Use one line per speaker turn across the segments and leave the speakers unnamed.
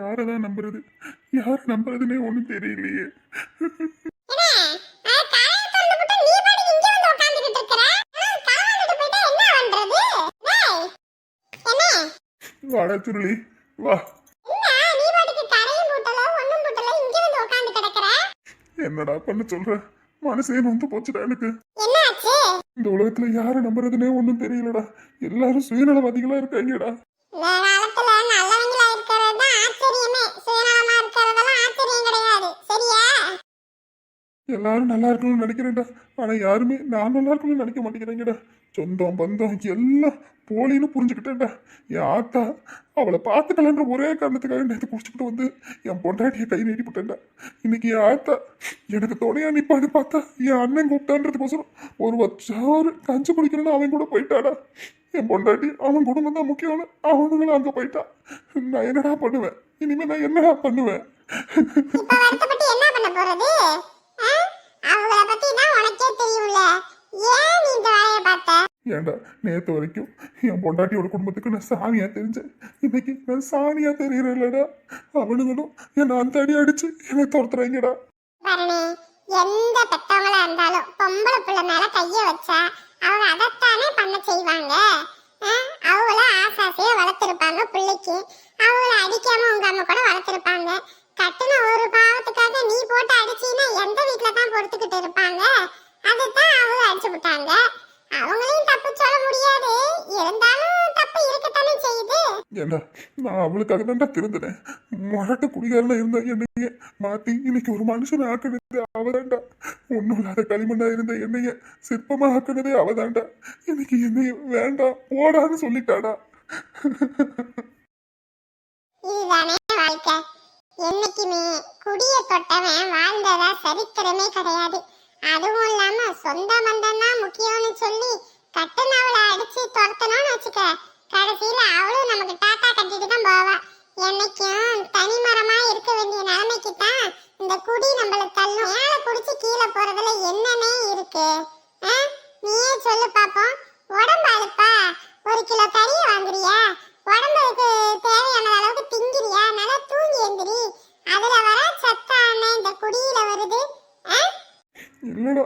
யாரதான் நம்புறது? யார நம்புறதுன்னே ஒண்ணும் தெரியலையே. வாடா சுருளி வா. என்னடா பண்ண சொல்ற? மனசே நொந்து போச்சுடா எனக்கு. இந்த உலகத்துல யார நம்புறதுன்னே ஒண்ணும் தெரியலடா. எல்லாரும் சுயநலவாதிகளா இருக்காங்கடா. எல்லாரும் நல்லா இருக்கணும்னு நினைக்கிறேன்டா. ஆனால் யாருமே நான் நல்லா இருக்கணும்னு நினைக்க மாட்டேங்கிறேங்கடா. சொந்தம் பந்தம் எல்லாம் போலின்னு புரிஞ்சுக்கிட்டேன்டா. என் ஆத்தா அவளை பார்த்துக்கலன்ற ஒரே காரணத்துக்காக நேற்று குடிச்சுக்கிட்டு வந்து என் பொண்டாட்டியை கை நீட்டிவிட்டேன்டா இன்னைக்கு என் ஆத்தா எனக்கு துணையா நிப்பான்னு பார்த்தா என் அண்ணன் கூப்பிட்டான்றதுக்கோசரம் ஒரு வருஷம் கஞ்சி குடிக்கணும்னு அவன் கூட போயிட்டாடா. என் பொண்டாட்டி அவன் குடும்பம் தான் முக்கியம்னு அவனுங்களும் அங்கே போயிட்டான் நான் என்னடா பண்ணுவேன்? இனிமேல் நான் என்னடா பண்ணுவேன்?
அவங்கள பத்தி தான் உனக்கே தெரியும்ல. ஏன் நீ இந்த வேலையை பார்த்த?
ஏன்டா நேத்து வரைக்கும் என் பொண்டாட்டியோட குடும்பத்துக்கு நான் சாமியா தெரிஞ்சேன். இன்னைக்கு நான் சாமியா தெரியறேன்லடா. அவனுங்களும் என்னை அந்த அடி அடிச்சு என்னை துரத்துறாங்கடா.
பரணி எந்த பெத்தவங்களா இருந்தாலும் பொம்பளை பிள்ளை மேல கைய வச்சா அவங்க அதைத்தானே பண்ண செய்வாங்க? அவங்கள ஆசாசையா வளர்த்திருப்பாங்க பிள்ளைக்கு. அவங்கள அடிக்காம உங்க அம்மா கூட வளர்த்திருப்பாங்க. கட்டுன ஒரு பாவத்துக்காக நீ போட்டு அடிச்சீன்னா எந்த வீட்டுல தான் பொறுத்துக்கிட்டு இருப்பாங்க? அதுதான் அவங்க அடிச்சு விட்டாங்க அவங்களையும் தப்பு சொல்ல முடியாது. இருந்தாலும் தப்பு இருக்கத்தானே செய்யுது.
ஏண்டா நான் அவளுக்காக தான்டா திருந்தினேன். முரட்டு குடிகாரனா இருந்த என்னைய மாத்தி இன்னைக்கு ஒரு மனுஷனை ஆக்கினது அவதான்டா. ஒன்றும் இல்லாத களிமண்ணா இருந்த என்னைய சிற்பமா ஆக்கினதே அவதான்டா. இன்னைக்கு என்னைய வேண்டாம் போடான்னு சொல்லிட்டாடா.
இதுதானே வாழ்க்கை. என்னைக்குமே குடிய தொட்டவன் வாழ்ந்ததா சரித்திரமே கிடையாது. அதுவும் இல்லாம சொந்த பந்தம் தான் முக்கியம்னு சொல்லி கட்டுனவளை அடிச்சு துரத்தணும்னு வச்சுக்க. கடைசியில அவளும் நமக்கு டாட்டா கட்டிட்டு தான் போவா. என்னைக்கும் தனிமரமா இருக்க வேண்டிய நிலைமைக்கு தான் இந்த குடி நம்மள தள்ளும். மேல குடிச்சு கீழே போறதுல என்னன்னே இருக்கு? நீயே சொல்லு பாப்போம். உடம்பு அழுப்பா. ஒரு கிலோ கறியை வாங்குறியா உடம்புக்கு தேவையான அளவுக்கு திங்கிறியா நல்லா தூங்கி எந்திரி அதுல வர சத்தான இந்த குடியில வருது ஆ?
இல்லடா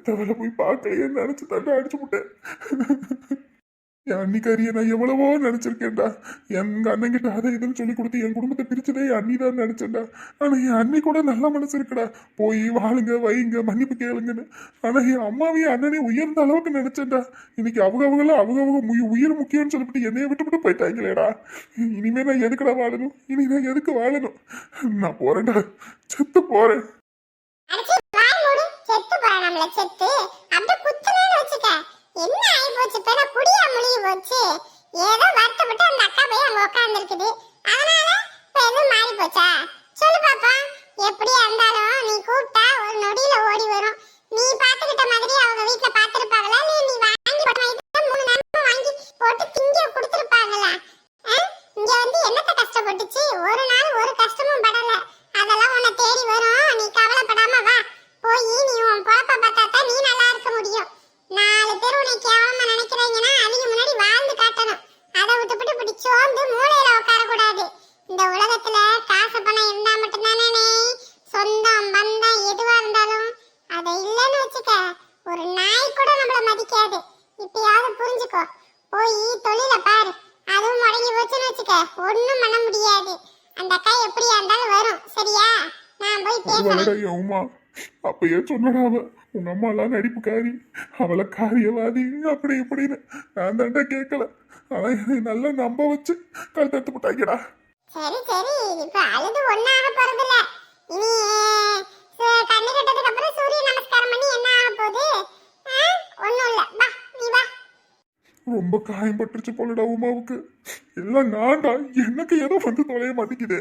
பெத்தவளை போய் பார்க்கலையே நினச்சி தண்டை அடிச்சு விட்டேன் என் அன்னிக்காரிய நான் எவ்வளவோ நினச்சிருக்கேன்டா. எங்கள் அண்ணன் கிட்ட அதை இதுன்னு சொல்லி கொடுத்து என் குடும்பத்தை பிரிச்சதே என் அண்ணி தான் நினச்சேன்டா. ஆனால் என் அண்ணி கூட நல்ல மனசு இருக்குடா. போய் வாழுங்க வைங்க மன்னிப்பு கேளுங்கன்னு. ஆனால் என் அம்மாவையும் அண்ணனையும் உயர்ந்த அளவுக்கு நினச்சேன்டா. இன்னைக்கு அவங்க அவங்களாம் அவங்க அவங்க உயிர் முக்கியம்னு சொல்லிவிட்டு என்னைய விட்டுவிட்டு போயிட்டாங்களேடா. இனிமேல் நான் எதுக்குடா வாழணும்? இனி நான் எதுக்கு வாழணும்? நான் போகிறேன்டா செத்து
போகிறேன் செத்து போற நம்மள செத்து அப்படியே குத்துனேன்னு வச்சுக்க. என்ன ஆகி போச்சு பேர குடியா முழுகி போச்சு. ஏதோ வருத்தப்பட்டு அந்த அக்கா போய் அங்க உட்காந்துருக்குது அதனால இப்ப எதுவும் மாறி போச்சா சொல்லு பாப்பா எப்படியா இருந்தாலும் நீ கூப்பிட்டா ஒரு நொடியில ஓடி வரும் நீ பாத்துக்கிட்ட மாதிரி அவங்க வீட்டுல பாத்துருப்பாங்களா இல்ல நீ வாங்கி போட்ட மாதிரி மூணு நேரமா வாங்கி போட்டு திங்க கொடுத்துருப்பாங்களா இங்க வந்து என்னத்த கஷ்டப்பட்டுச்சு ஒரு நாள் ஒரு கஷ்டமும் படல அதெல்லாம் உன்னை தேடி வரும் நீ கவலைப்படாம வா போய் நீ உன் பொழப்ப பார்த்தா தான் நீ நல்லா இருக்க முடியும் நாலு பேர் உன்னை கேவலமா நினைக்கிறாங்கன்னா அவங்க முன்னாடி வாழ்ந்து காட்டணும் அதை விட்டுவிட்டு இப்படி சோர்ந்து மூலையில உட்கார கூடாது இந்த உலகத்துல காசு பணம் இருந்தா மட்டும்தானே சொந்தம் பந்தம் எதுவா இருந்தாலும் அதை இல்லைன்னு வச்சுக்க ஒரு நாய் கூட நம்மள மதிக்காது இப்பயாவது புரிஞ்சுக்கோ போய் தொழில பாரு அதுவும் முடங்கி போச்சுன்னு வச்சுக்க ஒண்ணும் பண்ண முடியாது அந்த அக்கா எப்படியா இருந்தாலும் வரும் சரியா நான் போய் பேசுறேன்
வருவாளடா என் உமா அப்பயே சொன்னடா அவ. உங்க அம்மா எல்லாம் நடிப்புக்காரி. அவளை காரியவாதி. அப்படி இப்படின்னு நான் தாண்டா கேட்கல ஆனா என்னை நல்லா நம்ப வச்சு கழுத்தெடுத்து போட்டாங்கடா
சரி சரி. இப்ப அழுது ஒண்ணாக போறதில்ல. இனி சு- கண்ணு கட்டதுக்கு அப்புறம் சூரிய நமஸ்காரம் பண்ணி என்ன ஆக போகுது? ஒண்ணும் இல்ல. வா நீ வா.
ரொம்ப காயம்பட்டுருச்சு போலடா உமாவுக்கு. எல்லாம் நான்டா. எனக்கு ஏதோ வந்து தொலைய மாட்டேங்குது.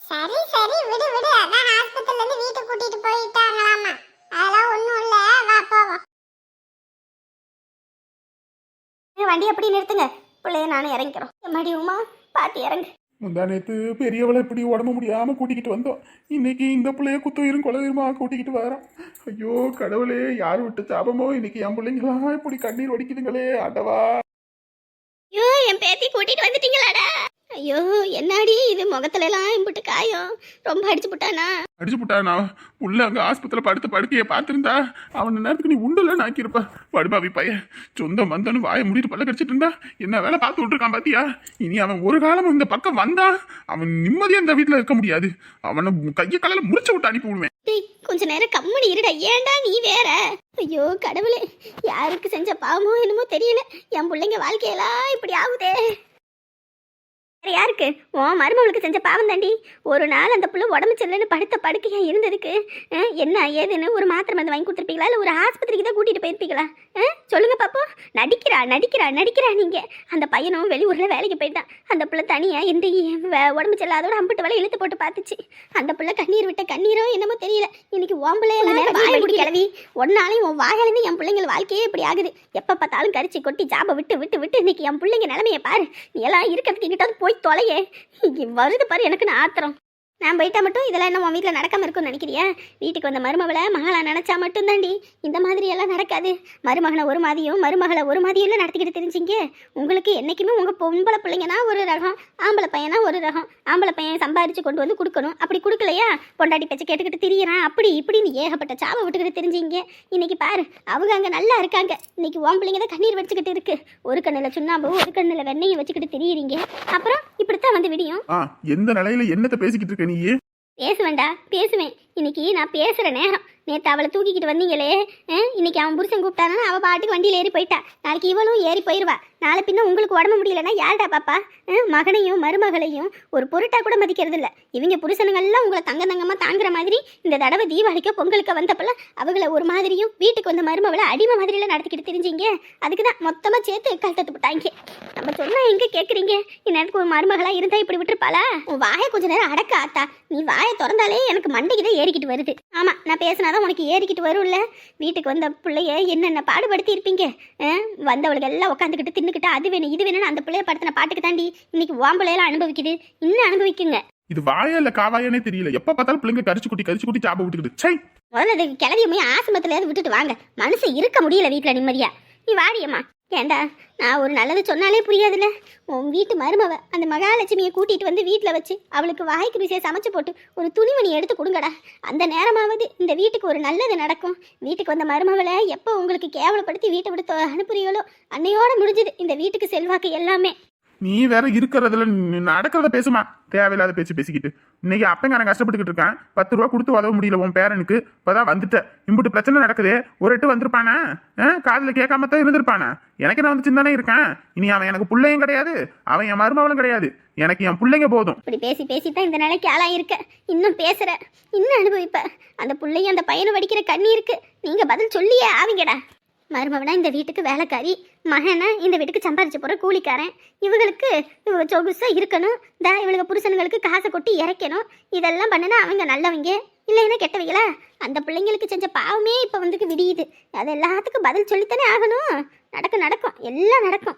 சரி சரி விடு விடு. அதான் ஹாஸ்பிட்டல்ல இருந்து வீட்டுக்கு கூட்டிட்டு போயிட்டாங்களாமா. அதெல்லாம் ஒண்ணும் இல்ல. வா போவோம்.
வண்டி அப்படி நிறுத்துங்க? பிள்ளைய நானும் இறங்கிக்கிறோம். எம்மாடி உமா பாட்டி இறங்கு.
முந்தா நேத்து பெரியவளை இப்படி உடம்பு முடியாம கூட்டிக்கிட்டு வந்தோம். இன்னைக்கு இந்த பிள்ளைய குத்துயிரும் கொலையுமா கூட்டிக்கிட்டு வரோம். ஐயோ கடவுளே யார் விட்டு சாபமோ? இன்னைக்கு என் பிள்ளைங்களாம் இப்படி கண்ணீர் வடிக்குதுங்களே ஆண்டவா
ஐயோ என் பேத்தி கூட்டிட்டு வந்துட்டீங்களாடா. ஐயோ என்னாடி இது? முகத்துல எல்லாம் இம்பிட்டு காயம். ரொம்ப அடிச்சு போட்டானா?
அடிச்சு புட்டானா? உள்ள அங்க ஆஸ்பத்திரியில படுத்த படுக்கைய பார்த்திருந்தா அவன் நேரத்துக்கு நீ உண்டுல நாக்கியிருப்ப படுபாவி பையன் சொந்த மந்தன்னு வாயை மூடிட்டு பல்ல கடிச்சிட்டு இருந்தா என்ன வேலை பார்த்து விட்டுருக்கான் பாத்தியா? இனி அவன் ஒரு காலம் இந்த பக்கம் வந்தா அவன் நிம்மதியா இந்த வீட்டுல இருக்க முடியாது. அவனை கைய காலையில முடிச்சு விட்டு அனுப்பி விடுவேன்.
கொஞ்ச நேரம் கம்முனு இருடா. ஏன்டா நீ வேற? ஐயோ கடவுளே. யாருக்கு செஞ்ச பாவமோ என்னமோ தெரியல. என் பிள்ளைங்க வாழ்க்கையெல்லாம் இப்படி ஆகுதே. வேற யாருக்கு? உன் மருமகளுக்கு செஞ்ச பாவம் தாண்டி. ஒரு நாள் அந்த புள்ள உடம்பு சரியில்லைன்னு படுத்த படுக்கையா இருந்ததுக்கு என்ன ஏதுன்னு ஒரு மாத்திரை மருந்து வாங்கி கொடுத்துருப்பீங்களா? இல்லை ஒரு ஆஸ்பத்திரிக்கு தான் கூட்டிட்டு போயிருப்பீங்களா? சொல்லுங்க பாப்போம். நடிக்கிறா நடிக்கிறா நடிக்கிறா நீங்க. அந்த பையனும் வெளியூர்ல வேலைக்கு போயிட்டான். அந்த புள்ள தனியா இந்த வே- உடம்பு சரியில்லாதோட அம்பிட்டு வேலை இழுத்து போட்டு பார்த்துச்சு. அந்த புள்ள கண்ணீர் விட்ட கண்ணீரோ என்னமோ தெரியல. இன்னைக்கு ஓம்பளே வாய் முடி கிளவி. ஒன்னாலையும் உன் வாயாலேருந்து என் பிள்ளைங்க வாழ்க்கையே இப்படி ஆகுது. எப்ப பார்த்தாலும் கரிச்சு கொட்டி ஜாபை விட்டு விட்டு விட்டு இன்னைக்கு என் பிள்ளைங்க நிலைமைய பாரு. நீ எல்லாம் இருக்கிறதுக்கு கிட்ட போய் தொலையே. வருது பாரு எனக்கு நான் ஆத்திரம். நான் போயிட்டா மட்டும் இதெல்லாம் என்ன உன் வீட்டில் நடக்காம இருக்கும்னு நினைக்கிறியா? வீட்டுக்கு வந்த மருமகளை மகளை நினச்சா மட்டும் தாண்டி இந்த மாதிரி எல்லாம் நடக்காது. மருமகனை ஒரு மாதிரியும் மருமகளை ஒரு மாதிரியும் நடத்திக்கிட்டு தெரிஞ்சிங்க. உங்களுக்கு என்னைக்குமே உங்கள் பொம்பளை பிள்ளைங்கன்னா ஒரு ரகம் ஆம்பளை பையனா ஒரு ரகம். ஆம்பளை பையன் சம்பாரித்து கொண்டு வந்து கொடுக்கணும். அப்படி கொடுக்கலையா? பொண்டாட்டி பேச்சை கேட்டுக்கிட்டு திரியறான். அப்படி இப்படின்னு ஏகப்பட்ட சாவை விட்டுக்கிட்டு தெரிஞ்சிங்க. இன்னைக்கு பாரு அவங்க அங்கே நல்லா இருக்காங்க. இன்னைக்கு உன் பிள்ளைங்க தான் கண்ணீர் வச்சுக்கிட்டு இருக்கு. ஒரு கண்ணில் சுண்ணாம்பு ஒரு கண்ணில் வெண்ணையும் வச்சுக்கிட்டு திரியிறீங்க. அப்புறம் இப்படித்தான் வந்து விடியும்.
எந்த நிலையில என்னத்தை பேசிக்கிட்டு இருக்க நீ?
பேசுவேன்டா பேசுவேன். இன்னைக்கு நான் பேசுகிற நேரம். நேற்று அவளை தூக்கிக்கிட்டு வந்தீங்களே இன்னைக்கு அவன் புருஷன் கூப்பிட்டானா? அவள் பாட்டுக்கு வண்டியில் ஏறி போயிட்டா. நாளைக்கு இவளும் ஏறி போயிடுவா நாளை பின்ன உங்களுக்கு உடம்பு முடியலன்னா யார்டா பாப்பா? மகனையும் மருமகளையும் ஒரு பொருட்டா கூட மதிக்கிறது இல்லை இவங்க புருஷனுங்கள்லாம் உங்களை தங்க தங்கமாக தாங்குற மாதிரி இந்த தடவை தீபாவளிக்கு பொங்கலுக்கு வந்தப்பல அவங்கள ஒரு மாதிரியும் வீட்டுக்கு வந்த மருமகளை அடிமை மாதிரியில் நடத்திக்கிட்டு தெரிஞ்சிங்க. அதுக்கு தான் மொத்தமாக சேர்த்து கழட்டத்து விட்டாங்க நம்ம சொன்னால் எங்கே கேட்குறீங்க இந்நேரத்துக்கு ஒரு மருமகளாக இருந்தால் இப்படி விட்டுருப்பாளா? உன் வாயை கொஞ்ச நேரம் அடக்க ஆத்தா. நீ வாயை திறந்தாலே எனக்கு மண்டைக்கு தான் ஏறிக்கிட்டு வருது. ஆமா நான் பேசினாதான் உனக்கு ஏறிக்கிட்டு வரும்ல. வீட்டுக்கு வந்த பிள்ளைய என்னென்ன பாடுபடுத்தி இருப்பீங்க வந்தவளுக்கு எல்லாம் உட்காந்துக்கிட்டு தின்னுக்கிட்டு அது வேணும் இது வேணும்னு அந்த பிள்ளைய படுத்தின பாட்டுக்கு தாண்டி இன்னைக்கு ஓம்பளையெல்லாம் அனுபவிக்குது. இன்னும் அனுபவிக்குங்க?
இது வாயா இல்ல காவாயானே தெரியல. எப்ப பார்த்தாலும் பிள்ளைங்க கரிச்சு குட்டி கரிச்சு குட்டி சாப்ப விட்டுக்கிட்டு. சை
முதல்ல அது கிளவிய போய் ஆஸ்பத்திரியாவது விட்டுட்டு வாங்க. மனசு இருக்க முடியல வீட்டில் நிம்மதியா. நீ வாடியம்மா. ஏண்டா நான் ஒரு நல்லது சொன்னாலே புரியாதுல்ல? உன் வீட்டு மருமவ அந்த மகாலட்சுமியை கூட்டிட்டு வந்து வீட்டில் வச்சு அவளுக்கு வாய்க்கு ருசியை சமைச்சு போட்டு ஒரு துணிமணி எடுத்து கொடுங்கடா. அந்த நேரமாவது இந்த வீட்டுக்கு ஒரு நல்லது நடக்கும். வீட்டுக்கு வந்த மருமவளை எப்போ உங்களுக்கு கேவலப்படுத்தி வீட்டை விட்டு அனுப்புறீங்களோ அன்னையோட முடிஞ்சுது இந்த வீட்டுக்கு செல்வாக்கு எல்லாமே.
நீ வேற இருக்கிறதுல நடக்கிறத பேசுமா? தேவையில்லாத பேச்சு பேசிக்கிட்டு. இன்னைக்கு அப்பங்காரன் கஷ்டப்பட்டுக்கிட்டு இருக்கான். பத்து ரூபா கொடுத்து உதவ முடியல உன் பேரனுக்கு. இப்போதான் வந்துட்ட. இம்புட்டு பிரச்சனை நடக்குது. ஒரு எட்டு வந்திருப்பானா? ஆ? கேட்காம தான் இருந்திருப்பானா? எனக்கு நான் வந்து சிந்தனை இருக்கேன். இனி அவன் எனக்கு பிள்ளையும் கிடையாது. அவன் என் மருமகளும் கிடையாது. எனக்கு என் பிள்ளைங்க போதும்.
இப்படி பேசி பேசி தான் இந்த நிலைக்கு ஆளாயிருக்க. இன்னும் பேசுற. இன்னும் அனுபவிப்ப. அந்த பிள்ளையும் அந்த பையனை வடிக்கிற கண்ணீருக்கு நீங்க பதில் சொல்லியே ஆவீங்கடா. மருமவனா இந்த வீட்டுக்கு வேலைக்காரி மகனா இந்த வீட்டுக்கு சம்பாரிச்சு போற கூலிக்காரன். இவங்களுக்கு இவங்க சொகுசா இருக்கணும். தா இவளுக்கு புருஷனுங்களுக்கு காசை கொட்டி இறைக்கணும். இதெல்லாம் பண்ணுனா அவங்க நல்லவங்க. இல்லைன்னா கெட்டவங்களா? அந்த பிள்ளைங்களுக்கு செஞ்ச பாவமே இப்போ வந்துக்கு விடியுது. அது எல்லாத்துக்கும் பதில் சொல்லித்தானே ஆகணும். நடக்கும் நடக்கும். எல்லாம் நடக்கும்.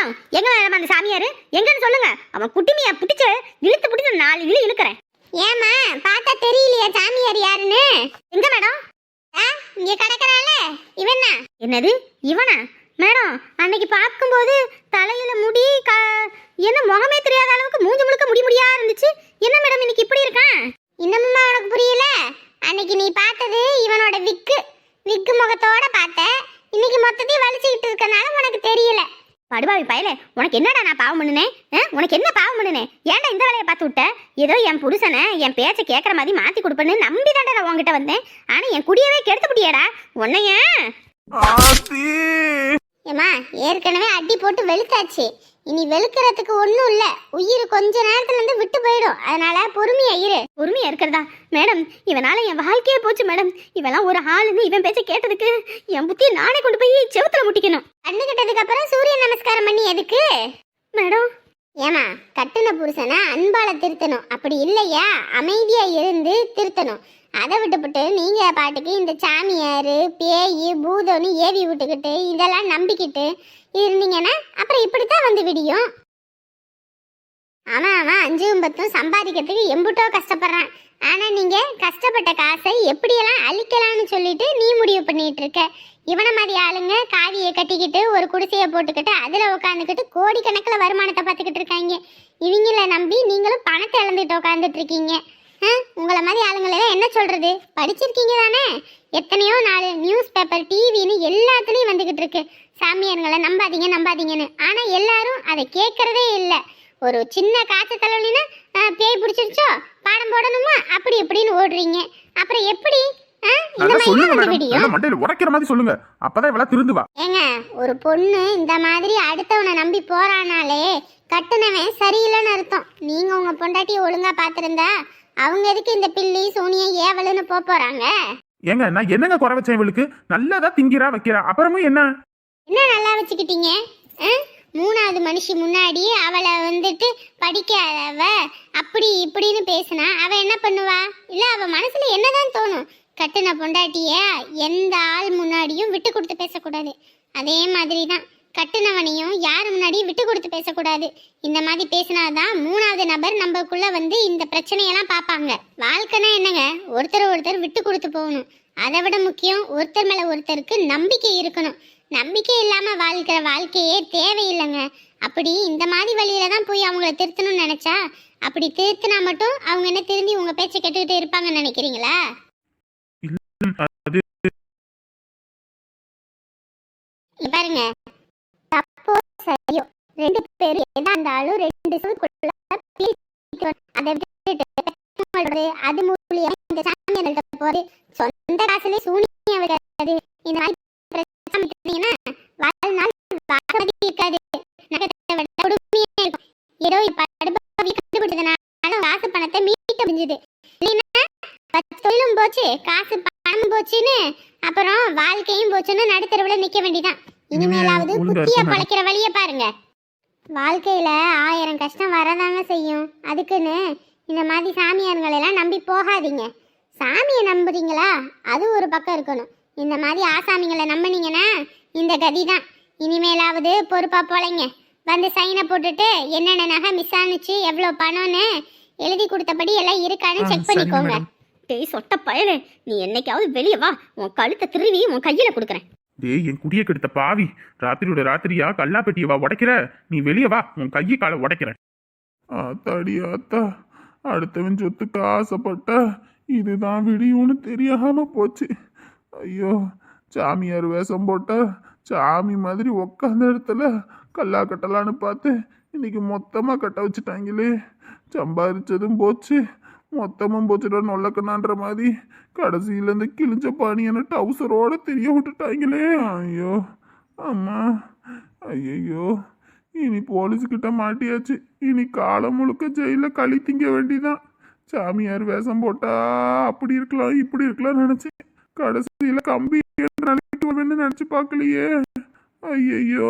ஆ, எங்க மேடம் அந்த சாமியாரு? எங்கன்னு சொல்லுங்க. அவன் குட்டிமையா புடிச்சு இழுத்து புடிச்சு நாலு இழு இழுக்கிறேன்.
ஏமா பார்த்தா தெரியலையா சாமியார் யாருன்னு?
எங்க மேடம்?
ஆ, இங்க கிடக்குறால இவன்
என்னது? இவனா? மேடம் அன்னைக்கு பார்க்கும்போது தலையில முடி க என்ன முகமே தெரியாத அளவுக்கு மூஞ்சி முழுக்க முடி முடியா இருந்துச்சு. என்ன மேடம் இன்னைக்கு இப்படி இருக்கான்
இன்னமுமா உனக்கு புரியல? அன்னைக்கு நீ பார்த்தது இவனோட விக்கு. விக்கு முகத்தோட பார்த்த. இன்னைக்கு மொத்தத்தையும் வலிச்சுக்கிட்டு இருக்கனால உனக்கு தெரியல.
படுபாவி பயலே உனக்கு என்னடா நான் பாவம் பண்ணுனேன் உனக்கு என்ன பாவம் பண்ணுனேன் ஏன்டா இந்த வேலையை பார்த்து விட்ட? ஏதோ என் புருஷனை என் பேச்சை கேட்குற மாதிரி மாற்றி கொடுப்பேன்னு நம்பி தாண்டா நான் உன்கிட்ட வந்தேன். ஆனால் என் குடியவே கெடுத்து முடியாடா உன்னைய.
ஏமா ஏற்கனவே அடி போட்டு வெளுத்தாச்சு. இனி வெளுக்கிறதுக்கு ஒன்றும் இல்லை. உயிர் கொஞ்ச நேரத்துல இருந்து விட்டு போயிடும். அதனால பொறுமையா இரு.
பொறுமையா இருக்கிறதா? மேடம் இவனால என் வாழ்க்கையே போச்சு மேடம். இவெல்லாம் ஒரு ஆளுன்னு இவன் பேச்ச கேட்டதுக்கு என் புத்தியை நானே கொண்டு போய் செவத்துல முட்டிக்கணும்.
கண்ணு கட்டதுக்கு அப்புறம் சூரிய நமஸ்காரம் பண்ணி எதுக்கு?
மேடம்.
ஏமா கட்டுன புருஷனை அன்பால திருத்தணும். அப்படி இல்லையா? அமைதியா இருந்து திருத்தணும். அதை விட்டுப்புட்டு நீங்கள் பாட்டுக்கு இந்த சாமியார் பேய் பூதம்னு ஏவி விட்டுக்கிட்டு இதெல்லாம் நம்பிக்கிட்டு இருந்தீங்கன்னா அப்புறம் இப்படித்தான் வந்து விடியும். ஆமாம் ஆமாம் அஞ்சு பத்தும் சம்பாதிக்கிறதுக்கு எம்புட்டோ கஷ்டப்படுறான். ஆனால் நீங்கள் கஷ்டப்பட்ட காசை எப்படியெல்லாம் அழிக்கலாம்னு சொல்லிட்டு நீ முடிவு பண்ணிகிட்டு இருக்க இவனை மாதிரி ஆளுங்க காவியை கட்டிக்கிட்டு ஒரு குடிசையை போட்டுக்கிட்டு அதில் உட்காந்துக்கிட்டு கோடிக்கணக்கில் வருமானத்தை பார்த்துக்கிட்டு இருக்காங்க. இவங்கள நம்பி நீங்களும் பணத்தை இழந்துட்டு உட்காந்துட்டு இருக்கீங்க. உங்களை மாதிரி ஆளுங்களெல்லாம் என்ன சொல்றது? படிச்சிருக்கீங்க தானே? எத்தனையோ நாள் நியூஸ் பேப்பர் டிவின்னு எல்லாத்துலேயும் வந்துகிட்டு இருக்கு. சாமியாருங்களை நம்பாதீங்க நம்பாதீங்கன்னு. ஆனா எல்லாரும் அதை கேட்கறதே இல்லை. ஒரு சின்ன காய்ச்சல் தலைவலினா பேய் பிடிச்சிருச்சோ? பாடம் போடணுமா? அப்படி இப்படின்னு ஓடுறீங்க. அப்புறம் எப்படி?
சொல்லுங்க அப்பதான் திருந்துவா.
ஏங்க ஒரு பொண்ணு இந்த மாதிரி அடுத்தவனை நம்பி போறானாலே கட்டுனவன் சரியில்லைன்னு அர்த்தம். நீங்க உங்க பொண்டாட்டியை ஒழுங்கா பாத்திருந்தா அவங்க எதுக்கு இந்த பில்லி சோனியா ஏவலுன்னு போப் போறாங்க?
ஏங்க நான் என்னங்க குறை வச்சேன் இவளுக்கு? நல்லதா திங்கிறா வைக்கிறா. அப்புறமும் என்ன?
என்ன நல்லா வச்சுக்கிட்டீங்க? ஆ? மூணாவது மனுஷி முன்னாடி அவளை வந்துட்டு படிக்காதவ அப்படி இப்படின்னு பேசினா அவ என்ன பண்ணுவா? இல்ல அவ மனசுல என்னதான் தோணும்? கட்டுன பொண்டாட்டிய எந்த ஆள் முன்னாடியும் விட்டு கொடுத்து பேசக்கூடாது. அதே மாதிரி தான் கட்டுனவனையும் யார் முன்னாடியும் விட்டு கொடுத்து பேசக்கூடாது. இந்த மாதிரி பேசினாதான் மூணாவது நபர் நம்மக்குள்ள வந்து இந்த பிரச்சனையெல்லாம் பார்ப்பாங்க. வாழ்க்கைனா என்னங்க? ஒருத்தர் ஒருத்தர் விட்டு கொடுத்து போகணும். அதை விட முக்கியம் ஒருத்தர் மேல ஒருத்தருக்கு நம்பிக்கை இருக்கணும். நம்பிக்கை இல்லாம வாழ்க்கிற வாழ்க்கையே தேவையில்லைங்க. அப்படி இந்த மாதிரி வழியில தான் போய் அவங்கள திருத்தணும்னு நினைச்சா அப்படி திருத்தினா மட்டும் அவங்க என்ன திரும்பி உங்க பேச்சை கேட்டுக்கிட்டு இருப்பாங்கன்னு நினைக்கிறீங்களா? பாருங்க. தப்போ சரியோ? ரெண்டு பேரும் எதா இருந்தாலும் ரெண்டு சொல்லுக்குள்ள அதை விட்டுட்டு அது மூலியமா இந்த சாமியார்கள்ட்ட போறது சொந்த காசுலேயே சூனியம் வைக்கிறது இந்த மாதிரி பிரச்சனை விட்டுட்டீங்கன்னா வாழ்நாள் வாழவே இருக்காது நகத்தை விட கொடுமையா இருக்கும் ஏதோ இப்ப அடுப்பாவி கண்டுபிடிச்சதுனால காசு பணத்தை மீட்க முடிஞ்சது இல்லைன்னா பத்து தொழிலும் போச்சு காசு பணம் போச்சுன்னு அப்புறம் வாழ்க்கையும் போச்சுன்னு நடுத்தருவுல நிக்க வேண்டியதான் இனிமேலாவது
ஒழுங்கா
புத்திய
இருக்கணும்.
பழைக்கிற வழிய பாருங்க வாழ்க்கையில ஆயிரம் கஷ்டம் வரதாங்க செய்யும். அதுக்குன்னு இந்த மாதிரி சாமியாருங்களை எல்லாம் நம்பி போகாதீங்க. சாமியை நம்புறீங்களா? அது ஒரு பக்கம் இருக்கணும். இந்த மாதிரி ஆசாமிங்களை நம்புனீங்கன்னா இந்த கதி தான் இனிமேலாவது பொறுப்பா போலைங்க வந்து சைனை போட்டுட்டு என்னென்ன நகை மிஸ் ஆனுச்சு எவ்வளோ பணம்னு எழுதி கொடுத்தபடி எல்லாம் இருக்கான்னு செக் பண்ணிக்கோங்க.
டேய் சொட்ட பயலே. நீ என்னைக்காவது வெளியே வா. உன் கழுத்தை திருவி உன் கையில கொடுக்குறேன்.
டேய் என் குடிய கெடுத்த பாவி. ராத்திரியோட ராத்திரியா? கல்லா பெட்டியவா உடைக்கிற. நீ வெளியே வா உன் கையை காலை உடைக்கிறேன். ஆத்தாடி ஆத்தா. அடுத்தவன் சொத்துக்கு ஆசைப்பட்ட இதுதான் விடியும்னு தெரியாம போச்சு. ஐயோ சாமியார் வேஷம் போட்ட சாமி மாதிரி உக்காந்த இடத்துல கல்லா கட்டலான்னு பார்த்து இன்னைக்கு மொத்தமாக கட்ட வச்சுட்டாங்களே. சம்பாதிச்சதும் போச்சு. மொத்தமும் போச்சுடா நொல்லக்கண்ணான்ற மாதிரி. கடைசியில் இந்த கிழிஞ்ச பாணியான டவுசரோட தெரிய விட்டுட்டாங்களே. ஐயோ அம்மா. ஐயோ இனி போலீஸ்கிட்ட மாட்டியாச்சு. இனி காலம் முழுக்க ஜெயிலில் களி திங்க வேண்டிதான். சாமியார் வேஷம் போட்டா அப்படி இருக்கலாம் இப்படி இருக்கலாம் நினச்சேன். கடைசியில் கம்பி நினைச்சு நினச்சி பார்க்கலையே. ஐயோ